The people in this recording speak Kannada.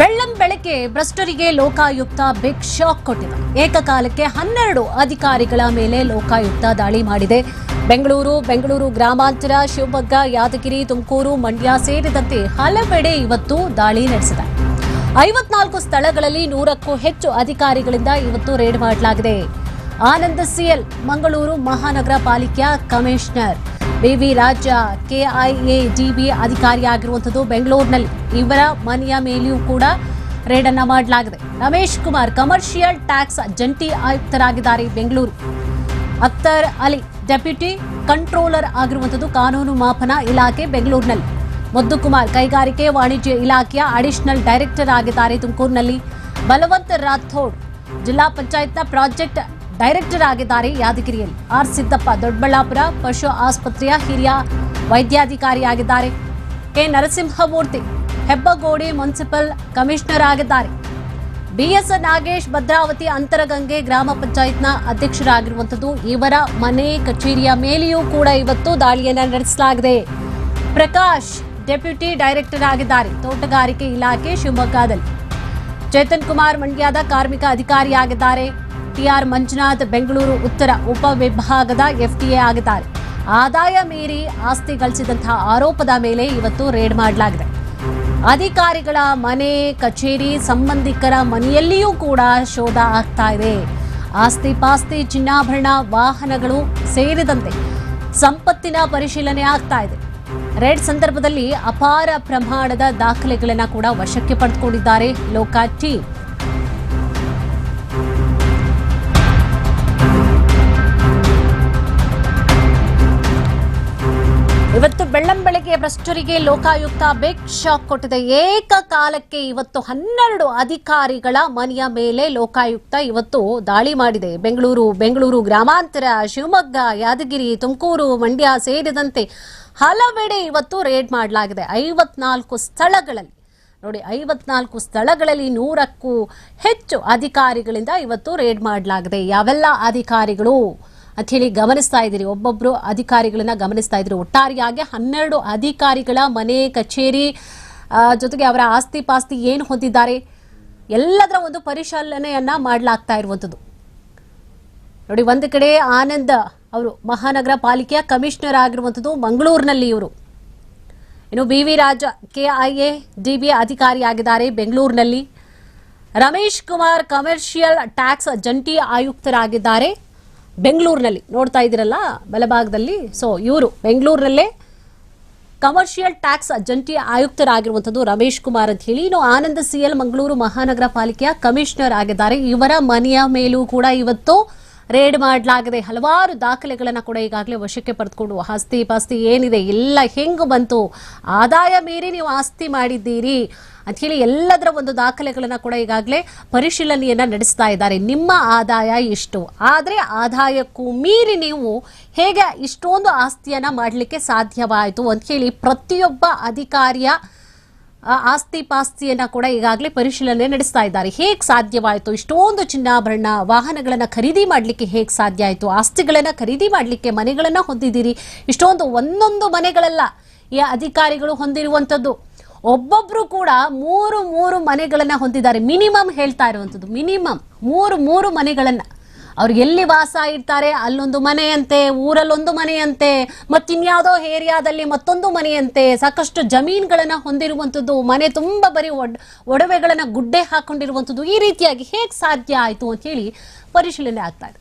ಬೆಳ್ಳಂ ಬೆಳಗ್ಗೆ ಭ್ರಷ್ಟರಿಗೆ ಲೋಕಾಯುಕ್ತ ಬಿಗ್ ಶಾಕ್ ಕೊಟ್ಟಿದೆ. ಏಕಕಾಲಕ್ಕೆ ಹನ್ನೆರಡು ಅಧಿಕಾರಿಗಳ ಮೇಲೆ ಲೋಕಾಯುಕ್ತ ದಾಳಿ ಮಾಡಿದೆ. ಬೆಂಗಳೂರು ಬೆಂಗಳೂರು ಗ್ರಾಮಾಂತರ, ಶಿವಮೊಗ್ಗ, ಯಾದಗಿರಿ, ತುಮಕೂರು, ಮಂಡ್ಯ ಸೇರಿದಂತೆ ಹಲವೆಡೆ ಇವತ್ತು ದಾಳಿ ನಡೆಸಿದೆ. ಐವತ್ನಾಲ್ಕು ಸ್ಥಳಗಳಲ್ಲಿ ನೂರಕ್ಕೂ ಹೆಚ್ಚು ಅಧಿಕಾರಿಗಳಿಂದ ಇವತ್ತು ರೇಡ್ ಮಾಡಲಾಗಿದೆ. ಆನಂದ ಸಿಎಲ್ ಮಂಗಳೂರು ಮಹಾನಗರ ಪಾಲಿಕೆಯ ಕಮಿಷನರ್ ಬಿವಿ ರಾಜ್ಯ ಕೆಐಎ ಡಿಬಿ ಅಧಿಕಾರಿಯಾಗಿರುವಂಥದ್ದು ಬೆಂಗಳೂರಿನಲ್ಲಿ. ಇವರ ಮನೆಯ ಮೇಲೆಯೂ ಕೂಡ ರೇಡ್ ಮಾಡಲಾಗಿದೆ. ರಮೇಶ್ ಕುಮಾರ್ ಕಮರ್ಷಿಯಲ್ ಟ್ಯಾಕ್ಸ್ ಜಂಟಿ ಆಯುಕ್ತರಾಗಿದ್ದಾರೆ ಬೆಂಗಳೂರು. ಅಖ್ತರ್ ಅಲಿ ಡೆಪ್ಯೂಟಿ ಕಂಟ್ರೋಲರ್ ಆಗಿರುವಂಥದ್ದು ಕಾನೂನು ಮಾಪನ ಇಲಾಖೆ ಬೆಂಗಳೂರಿನಲ್ಲಿ. ಮುದ್ದುಕುಮಾರ್ ಕೈಗಾರಿಕೆ ವಾಣಿಜ್ಯ ಇಲಾಖೆಯ ಅಡಿಷನಲ್ ಡೈರೆಕ್ಟರ್ ಆಗಿದ್ದಾರೆ ತುಮಕೂರಿನಲ್ಲಿ. ಬಲವಂತ್ ರಾಥೋಡ್ ಜಿಲ್ಲಾ ಪಂಚಾಯತ್ನ ಪ್ರಾಜೆಕ್ಟ್ ಡೈರೆಕ್ಟರ್ ಆಗಿದ್ದಾರೆ ಯಾದಗಿರಿಯಲ್ಲಿ. ಆರ್ ಸಿದ್ದಪ್ಪ ದೊಡ್ಡಬಳ್ಳಾಪುರ, ಪಶು ಆಸ್ಪತ್ರೆಯ ಹಿರಿಯ ವೈದ್ಯಾಧಿಕಾರಿಯಾಗಿದ್ದಾರೆ. K. Narasimhamurthy, Hebbagodi municipal commissioner ಆಗಿದ್ದಾರೆ. ಬಿಎಸ್ ನಾಗೇಶ್ ಭದ್ರಾವತಿ ಅಂತರಗಂಗೆ ಗ್ರಾಮ ಪಂಚಾಯತ್ನ ಅಧ್ಯಕ್ಷರಾಗಿರುವಂಥದ್ದು. ಇವರ ಮನೆ ಕಚೇರಿಯ ಮೇಲೆಯೂ ಕೂಡ ಇವತ್ತು ದಾಳಿಯನ್ನು ನಡೆಸಲಾಗಿದೆ. ಪ್ರಕಾಶ್ ಡೆಪ್ಯೂಟಿ ಡೈರೆಕ್ಟರ್ ಆಗಿದ್ದಾರೆ. ತೋಟಗಾರಿಕೆ ಇಲಾಖೆ ಶಿವಮೊಗ್ಗದಲ್ಲಿ. ಚೇತನ್ ಕುಮಾರ್ ಮಂಡ್ಯದ ಕಾರ್ಮಿಕ ಅಧಿಕಾರಿಯಾಗಿದ್ದಾರೆ. ಟಿಆರ್ ಮಂಜುನಾಥ್ ಬೆಂಗಳೂರು ಉತ್ತರ ಉಪವಿಭಾಗದ ಎಫ್ಟಿಎ ಆಗಿದ್ದಾರೆ. ಆದಾಯ ಮೀರಿ ಆಸ್ತಿ ಗಳಿಸಿದಂತಹ ಆರೋಪದ ಮೇಲೆ ಇವತ್ತು ರೇಡ್ ಮಾಡಲಾಗಿದೆ. ಅಧಿಕಾರಿಗಳ ಮನೆ, ಕಚೇರಿ, ಸಂಬಂಧಿಕರ ಮನೆಯಲ್ಲಿಯೂ ಕೂಡ ಶೋಧ ಆಗ್ತಾ ಇದೆ. ಆಸ್ತಿ ಪಾಸ್ತಿ, ಚಿನ್ನಾಭರಣ, ವಾಹನಗಳು ಸೇರಿದಂತೆ ಸಂಪತ್ತಿನ ಪರಿಶೀಲನೆ ಆಗ್ತಾ ಇದೆ. ರೇಡ್ ಸಂದರ್ಭದಲ್ಲಿ ಅಪಾರ ಪ್ರಮಾಣದ ದಾಖಲೆಗಳನ್ನು ಕೂಡ ವಶಕ್ಕೆ ಪಡೆದುಕೊಂಡಿದ್ದಾರೆ ಲೋಕಾ ಟೀಮ್. ಬೆಳ್ಳಂಬೆಳಗ್ಗೆ ಭ್ರಷ್ಟರಿಗೆ ಲೋಕಾಯುಕ್ತ ಬಿಗ್ ಶಾಕ್ ಕೊಟ್ಟಿದೆ. ಏಕಕಾಲಕ್ಕೆ ಇವತ್ತು ಹನ್ನೆರಡು ಅಧಿಕಾರಿಗಳ ಮನೆಯ ಮೇಲೆ ಲೋಕಾಯುಕ್ತ ಇವತ್ತು ದಾಳಿ ಮಾಡಿದೆ. ಬೆಂಗಳೂರು ಬೆಂಗಳೂರು ಗ್ರಾಮಾಂತರ, ಶಿವಮೊಗ್ಗ, ಯಾದಗಿರಿ, ತುಮಕೂರು, ಮಂಡ್ಯ ಸೇರಿದಂತೆ ಹಲವೆಡೆ ಇವತ್ತು ರೇಡ್ ಮಾಡಲಾಗಿದೆ. ಐವತ್ನಾಲ್ಕು ಸ್ಥಳಗಳಲ್ಲಿ, ನೋಡಿ, ಐವತ್ನಾಲ್ಕು ಸ್ಥಳಗಳಲ್ಲಿ ನೂರಕ್ಕೂ ಹೆಚ್ಚು ಅಧಿಕಾರಿಗಳಿಂದ ಇವತ್ತು ರೇಡ್ ಮಾಡಲಾಗಿದೆ. ಯಾವೆಲ್ಲ ಅಧಿಕಾರಿಗಳು ಅಂತ ಹೇಳಿ ಗಮನಿಸ್ತಾ ಇದ್ದೀರಿ. ಒಬ್ಬೊಬ್ರು ಅಧಿಕಾರಿಗಳನ್ನ ಗಮನಿಸ್ತಾ ಇದ್ದೀರಿ ಒಟ್ಟಾರೆಯಾಗಿ ಹನ್ನೆರಡು ಅಧಿಕಾರಿಗಳ ಮನೆ, ಕಚೇರಿ ಜೊತೆಗೆ ಅವರ ಆಸ್ತಿ ಪಾಸ್ತಿ ಏನು ಹೊಂದಿದ್ದಾರೆ, ಎಲ್ಲದರ ಒಂದು ಪರಿಶೀಲನೆಯನ್ನ ಮಾಡಲಾಗ್ತಾ ಇರುವಂಥದ್ದು. ನೋಡಿ, ಒಂದು ಕಡೆ ಆನಂದ ಅವರು ಮಹಾನಗರ ಪಾಲಿಕೆಯ ಕಮಿಷನರ್ ಆಗಿರುವಂಥದ್ದು ಮಂಗಳೂರಿನಲ್ಲಿ ಇವರು. ಇನ್ನು B V Raja, K I A, D B ಅಧಿಕಾರಿಯಾಗಿದ್ದಾರೆ ಬೆಂಗಳೂರಿನಲ್ಲಿ. ರಮೇಶ್ ಕುಮಾರ್ ಕಮರ್ಷಿಯಲ್ ಟ್ಯಾಕ್ಸ್ ಜಂಟಿ ಆಯುಕ್ತರಾಗಿದ್ದಾರೆ. ಬೆಂಗಳೂರಿನಲ್ಲಿ ನೋಡ್ತಾ ಇದ್ದೀರಲ್ಲ, ಬಲಭಾಗದಲ್ಲಿ. ಸೊ ಇವರು ಬೆಂಗಳೂರಿನಲ್ಲೇ ಕಮರ್ಷಿಯಲ್ ಟ್ಯಾಕ್ಸ್ ಜಂಟಿ ಆಯುಕ್ತರಾಗಿರುವಂಥದ್ದು ರಮೇಶ್ ಕುಮಾರ್ ಅಂತ ಹೇಳಿ. ಇನ್ನು ಆನಂದ್ ಸಿಎಲ್ ಮಂಗಳೂರು ಮಹಾನಗರ ಪಾಲಿಕೆಯ ಕಮಿಷನರ್ ಆಗಿದ್ದಾರೆ. ಇವರ ಮನೆಯ ಮೇಲೂ ಕೂಡ ಇವತ್ತು ರೇಡ್ ಮಾಡಲಾಗಿದೆ. ಹಲವಾರು ದಾಖಲೆಗಳನ್ನು ಕೂಡ ಈಗಾಗಲೇ ವಶಕ್ಕೆ ಪಡೆದುಕೊಂಡು ಆಸ್ತಿ ಪಾಸ್ತಿ ಏನಿದೆ ಎಲ್ಲ ಹೆಂಗೆ ಬಂತು? ಆದಾಯ ಮೀರಿ ನೀವು ಆಸ್ತಿ ಮಾಡಿದ್ದೀರಿ. ಅಂತ ಹೇಳಿ ಎಲ್ಲದರ ಒಂದು ದಾಖಲೆಗಳನ್ನು ಕೂಡ ಈಗಾಗಲೇ ಪರಿಶೀಲನೆಯನ್ನು ನಡೆಸ್ತಾ ಇದ್ದಾರೆ. ನಿಮ್ಮ ಆದಾಯ ಇಷ್ಟು ಆದರೆ ಆದಾಯಕ್ಕೂ ಮೀರಿ ನೀವು ಹೇಗೆ ಇಷ್ಟೊಂದು ಆಸ್ತಿಯನ್ನು ಮಾಡಲಿಕ್ಕೆ ಸಾಧ್ಯವಾಯಿತು ಅಂತ ಹೇಳಿ ಪ್ರತಿಯೊಬ್ಬ ಅಧಿಕಾರಿಯ ಆಸ್ತಿ ಪಾಸ್ತಿಯನ್ನ ಕೂಡ ಈಗಾಗಲೇ ಪರಿಶೀಲನೆ ನಡೆಸ್ತಾ ಇದ್ದಾರೆ. ಹೇಗೆ ಸಾಧ್ಯವಾಯಿತು? ಇಷ್ಟೊಂದು ಚಿನ್ನಾಭರಣ ವಾಹನಗಳನ್ನ ಖರೀದಿ ಮಾಡಲಿಕ್ಕೆ ಹೇಗೆ ಸಾಧ್ಯ ಆಯಿತು? ಆಸ್ತಿಗಳನ್ನ ಖರೀದಿ ಮಾಡಲಿಕ್ಕೆ ಮನೆಗಳನ್ನ ಹೊಂದಿದ್ದೀರಿ. ಇಷ್ಟೊಂದು ಒಂದೊಂದು ಮನೆಗಳೆಲ್ಲ ಈ ಅಧಿಕಾರಿಗಳು ಹೊಂದಿರುವಂಥದ್ದು. ಒಬ್ಬೊಬ್ರು ಕೂಡ ಮೂರು ಮೂರು ಮನೆಗಳನ್ನ ಹೊಂದಿದ್ದಾರೆ. ಮಿನಿಮಮ್ ಹೇಳ್ತಾ ಇರುವಂಥದ್ದು. ಮಿನಿಮಮ್ ಮೂರು ಮೂರು ಮನೆಗಳನ್ನ. ಅವ್ರು ಎಲ್ಲಿ ವಾಸ ಇರ್ತಾರೆ ಅಲ್ಲೊಂದು ಮನೆಯಂತೆ, ಊರಲ್ಲೊಂದು ಮನೆಯಂತೆ, ಮತ್ತಿನ್ಯಾವುದೋ ಏರಿಯಾದಲ್ಲಿ ಮತ್ತೊಂದು ಮನೆಯಂತೆ, ಸಾಕಷ್ಟು ಜಮೀನುಗಳನ್ನು ಹೊಂದಿರುವಂಥದ್ದು, ಮನೆ ತುಂಬ ಬರೀ ಒಡ್, ಒಡವೆಗಳನ್ನ ಗುಡ್ಡೆ ಹಾಕೊಂಡಿರುವಂಥದ್ದು ಈ ರೀತಿಯಾಗಿ ಹೇಗೆ ಸಾಧ್ಯ ಆಯಿತು ಅಂತ ಹೇಳಿ ಪರಿಶೀಲನೆ ಆಗ್ತಾ ಇದೆ.